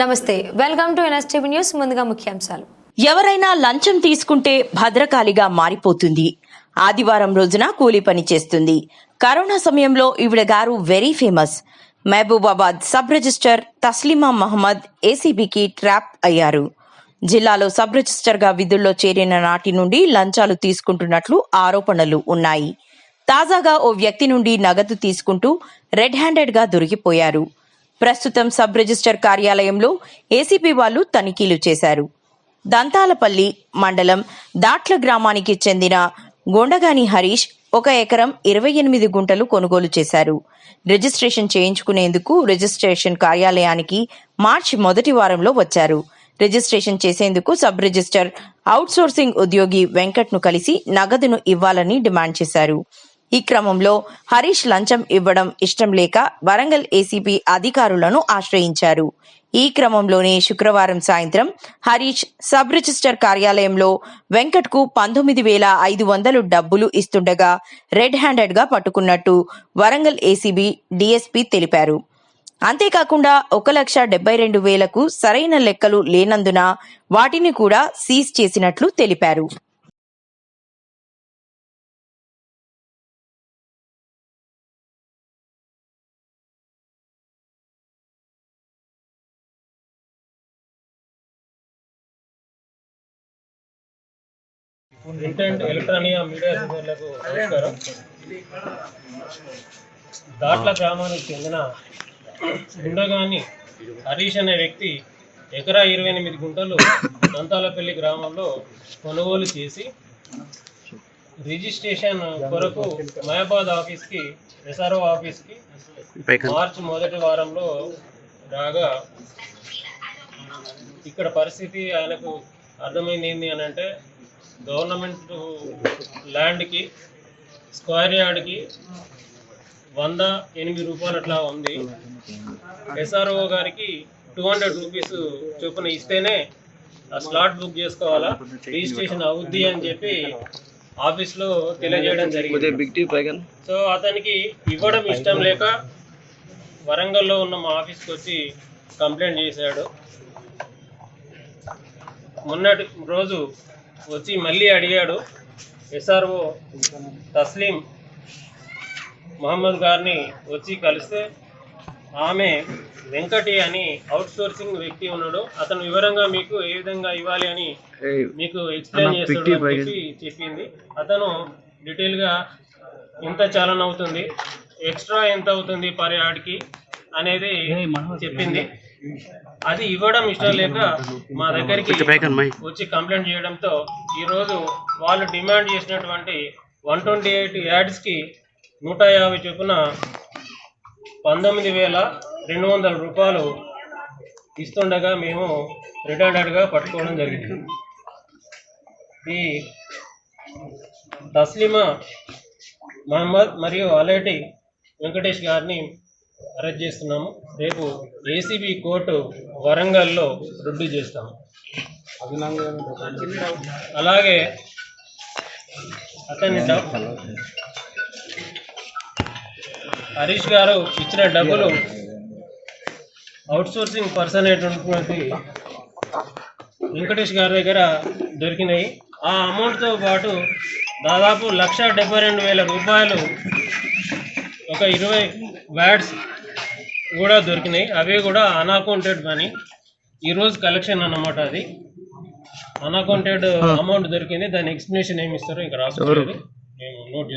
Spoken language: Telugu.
నమస్తే వెల్కమ్ టు ఎన్ఎస్టీవీ న్యూస్ ముందుగా ముఖ్యాంశాలు. ఎవరైనా లంచం తీసుకుంటే భద్రకాళిగా మారిపోతుంది. ఆదివారం రోజున కూలీ పని చేస్తుంది. కరోనా సమయంలో ఈవిడ గారు very famous. Mahabubabad sub registrar Taslima Mohammed ఏసీబీకి trap అయ్యారు. జిల్లాలో సబ్ రిజిస్టర్గా విధుల్లో చేరిన నాటి నుండి లంచాలు తీసుకుంటున్నట్లు ఆరోపణలు ఉన్నాయి. తాజాగా ఓ వ్యక్తి నుండి నగదు తీసుకుంటూ రెడ్ హ్యాండెడ్గా దొరికిపోయారు. ప్రస్తుతం సబ్ రిజిస్టర్ కార్యాలయంలో ఏసీపీ వాళ్ళు తనిఖీలు చేశారు. దంతాలపల్లి మండలం దాట్ల గ్రామానికి చెందిన గొండగాని హరీష్ ఒక ఎకరం ఇరవై ఎనిమిది గుంటలు కొనుగోలు చేశారు. రిజిస్ట్రేషన్ చేయించుకునేందుకు రిజిస్ట్రేషన్ కార్యాలయానికి మార్చి మొదటి వారంలో వచ్చారు. రిజిస్ట్రేషన్ చేసేందుకు సబ్ రిజిస్టర్ అవుట్సోర్సింగ్ ఉద్యోగి వెంకట్ను కలిసి నగదును ఇవ్వాలని డిమాండ్ చేశారు. ఈ క్రమంలో హరీష్ లంచం ఇవ్వడం ఇష్టం లేక వరంగల్ ఏసీపీ అధికారులను ఆశ్రయించారు. ఈ క్రమంలోనే శుక్రవారం సాయంత్రం హరీష్ సబ్ రిజిస్టర్ కార్యాలయంలో వెంకట్కు పంతొమ్మిది వేల ఐదు వందలు డబ్బులు ఇస్తుండగా రెడ్ హ్యాండెడ్గా పట్టుకున్నట్టు వరంగల్ ఏసీబీ డీఎస్పీ తెలిపారు. అంతేకాకుండా ఒక లక్ష డెబ్బై రెండు వేలకు సరైన లెక్కలు లేనందున వాటిని కూడా సీజ్ చేసినట్లు తెలిపారు. ప్రింట్ అండ్ ఎలక్ట్రానిక్ మీడియా సోదరులకు నమస్కారం. దాట్ల గ్రామానికి చెందిన గుండగాని హరీష్ అనే వ్యక్తి ఎకరా ఇరవై ఎనిమిది గుంటలు దంతాలపల్లి గ్రామంలో కొనుగోలు చేసి రిజిస్ట్రేషన్ కొరకు మహబాద్ ఆఫీస్కి ఎస్ఆర్ఓ ఆఫీస్కి మార్చి మొదటి వారంలో రాగా ఇక్కడ పరిస్థితి ఆయనకు అర్థమైంది ఏంటి అని అంటే గవర్నమెంట్ ల్యాండ్కి స్క్వేర్ యార్డ్కి వంద ఎనిమిది రూపాయలు అట్లా ఉంది. ఎస్ఆర్ఓ గారికి టూ హండ్రెడ్ రూపీస్ చొప్పున ఇస్తేనే ఆ స్లాట్ బుక్ చేసుకోవాలా? రిజిస్ట్రేషన్ అవుద్ది అని చెప్పి ఆఫీస్లో తెలియజేయడం జరిగింది. సో అతనికి ఇవ్వడం ఇష్టం లేక వరంగల్లో ఉన్న మా ఆఫీస్కి వచ్చి కంప్లైంట్ చేశాడు. మొన్నటి రోజు వచ్చి మళ్ళీ అడిగాడు ఎస్ఆర్ఓ తస్లీం మహమ్మద్ గారిని వచ్చి కలిస్తే ఆమె వెంకటి అని అవుట్ సోర్సింగ్ వ్యక్తి ఉన్నాడు. అతను వివరంగా మీకు ఏ విధంగా ఇవ్వాలి అని మీకు ఎక్స్ప్లెయిన్ చేస్తాడు అని చెప్పి చెప్పింది. అతను డీటెయిల్గా ఇంత చాలన్ అవుతుంది ఎక్స్ట్రా ఎంత అవుతుంది పర్ యార్డ్కి అనేది చెప్పింది. అది ఇవ్వడం ఇష్టం లేక మా దగ్గరికి వచ్చి కంప్లైంట్ చేయడంతో ఈరోజు వాళ్ళు డిమాండ్ చేసినటువంటి వన్ ట్వంటీ ఎయిట్ యాడ్స్కి నూట యాభై చొప్పున పంతొమ్మిది వేల రెండు వందల రూపాయలు ఇస్తుండగా మేము రిటైర్డ్గా పట్టుకోవడం జరిగింది. ఈ తస్లిమా మహమ్మద్ మరియు అలేటి వెంకటేష్ గారిని అరెస్ట్ చేస్తున్నాము. రేపు ఏసీబీ కోర్టు వరంగల్లో రుడ్డు చేస్తాము. అలాగే అతని హరీష్ గారు ఇచ్చిన డబ్బులు అవుట్సోర్సింగ్ పర్సన్ అయినటువంటి వెంకటేష్ గారి దగ్గర దొరికినాయి. ఆ అమౌంట్తో పాటు దాదాపు లక్ష రెండు వేల రూపాయలు ఒక ఇరవై వ్యాట్స్ కూడా దొరికినాయి. అవి కూడా అన్అకౌంటెడ్ మనీ ఈరోజు కలెక్షన్ అన్నమాట అది. అన్అకౌంటెడ్ అమౌంట్ దొరికింది. దాని ఎక్స్ప్లెనేషన్ ఏమి ఇస్తారో ఇంకా రాసుకోలేదు మేము నోట్